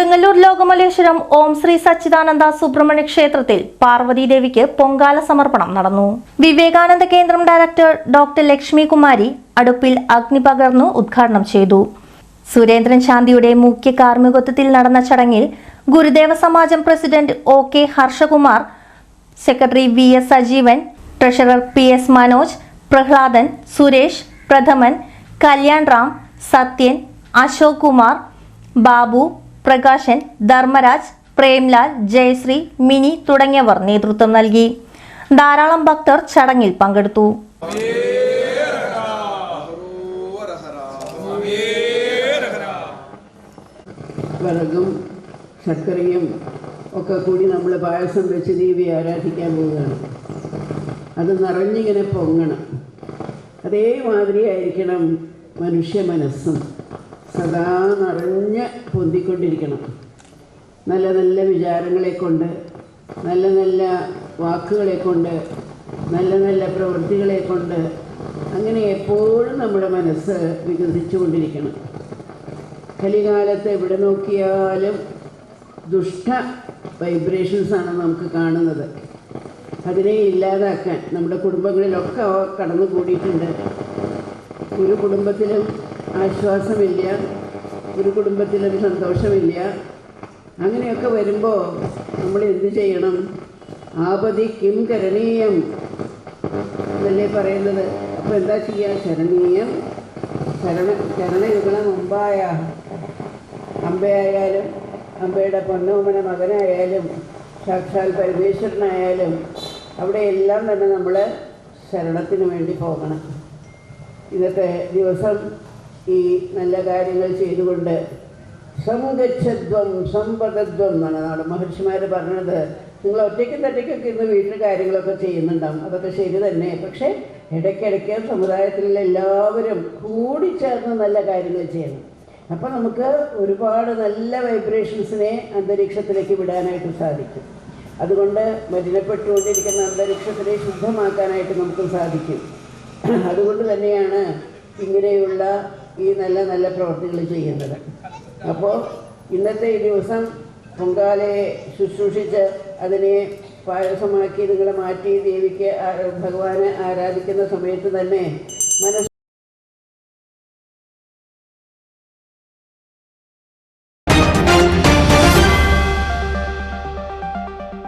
കൊടുങ്ങല്ലൂർ ലോകമലേശ്വരം ഓം ശ്രീ സച്ചിദാനന്ദ സുബ്രഹ്മണ്യ ക്ഷേത്രത്തിൽ പാർവതി ദേവിക്ക് പൊങ്കാല സമർപ്പണം നടന്നു. വിവേകാനന്ദ കേന്ദ്രം ഡയറക്ടർ ഡോക്ടർ ലക്ഷ്മി കുമാരി അടുപ്പിൽ അഗ്നി പകർന്നു ഉദ്ഘാടനം ചെയ്തു. സുരേന്ദ്രൻ ശാന്തിയുടെ മുഖ്യ കാർമ്മികത്വത്തിൽ നടന്ന ചടങ്ങിൽ Gurudeva Samajam president O K Harshakumar secretary V S Sajeevan treasurer P S Manoj Prahladan Suresh Prathaman Kalyan Ram Sathyan Ashok Kumar Babu Prakashan Dharmaraj Premlal Jayasree Mini തുടങ്ങിയവർ നേതൃത്വം നൽകി. ധാരാളം ഭക്തർ ചടങ്ങിൽ പങ്കെടുത്തു. വിറകും ശർക്കരയും ഒക്കെ കൂടി നമ്മൾ പായസം വെച്ച് ദേവി ആരാധിക്കാൻ പോവുകയാണ്. അത് നിറഞ്ഞിങ്ങനെ പൊങ്ങണം. അതേമാതിരി ആയിരിക്കണം മനുഷ്യ മനസ്സും. സദാ നിറഞ്ഞ് പൊന്തിക്കൊണ്ടിരിക്കണം. നല്ല നല്ല വിചാരങ്ങളെ കൊണ്ട് നല്ല നല്ല വാക്കുകളെ കൊണ്ട് നല്ല നല്ല പ്രവൃത്തികളെ കൊണ്ട് അങ്ങനെ എപ്പോഴും നമ്മുടെ മനസ്സ് വികസിച്ചുകൊണ്ടിരിക്കണം. കലികാലത്ത് എവിടെ നോക്കിയാലും ദുഷ്ട വൈബ്രേഷൻസാണ് നമുക്ക് കാണുന്നത്. അതിനെ ഇല്ലാതാക്കാൻ നമ്മുടെ കുടുംബങ്ങളിലൊക്കെ കടന്നു കൂടിയിട്ടുണ്ട് ഒരു കുടുംബത്തിലും ആശ്വാസമില്ല ഒരു കുടുംബത്തിലൊരു സന്തോഷമില്ല. അങ്ങനെയൊക്കെ വരുമ്പോൾ നമ്മൾ എന്ത് ചെയ്യണം? ആപതി കിം കരണീയം എന്നല്ലേ പറയുന്നത്. അപ്പോൾ എന്താ ചെയ്യുക ശരണീയം ശരണ ശരണയുഗള മുമ്പായ അമ്പയായാലും അമ്പയുടെ പൊന്നോമന മകനായാലും സാക്ഷാൽ പരമേശ്വരനായാലും അവിടെ എല്ലാം തന്നെ നമ്മൾ ശരണത്തിന് വേണ്ടി പോകണം. ഇന്നത്തെ ദിവസം ഈ നല്ല കാര്യങ്ങൾ ചെയ്തുകൊണ്ട് സംഗച്ഛത്വം സമ്പദത്വം എന്നാണ് നമ്മുടെ മഹർഷിമാർ പറഞ്ഞത്. നിങ്ങൾ ഒറ്റയ്ക്കും തട്ടയ്ക്കൊക്കെ ഇന്ന് വീട്ടിൽ കാര്യങ്ങളൊക്കെ ചെയ്യുന്നുണ്ടാവും. അതൊക്കെ ശരി തന്നെ. പക്ഷേ ഇടയ്ക്കിടയ്ക്ക് സമുദായത്തിലുള്ള എല്ലാവരും കൂടിച്ചേർന്ന് നല്ല കാര്യങ്ങൾ ചെയ്യണം. അപ്പം നമുക്ക് ഒരുപാട് നല്ല വൈബ്രേഷൻസിനെ അന്തരീക്ഷത്തിലേക്ക് വിടാനായിട്ട് സാധിക്കും. അതുകൊണ്ട് മലിനപ്പെട്ടുകൊണ്ടിരിക്കുന്ന അന്തരീക്ഷത്തിനെ ശുദ്ധമാക്കാനായിട്ട് നമുക്ക് സാധിക്കും. അതുകൊണ്ട് തന്നെയാണ് ഇങ്ങനെയുള്ള ഈ നല്ല നല്ല പ്രവർത്തികൾ ചെയ്യുന്നത്. അപ്പോൾ ഇന്നത്തെ ഈ ദിവസം പൊങ്കാലയെ ശുശ്രൂഷിച്ച് അതിനെ പായസമാക്കി നിങ്ങൾ മാറ്റി ദേവിക്ക് ഭഗവാനെ ആരാധിക്കുന്ന സമയത്ത് തന്നെ മനസ്സ്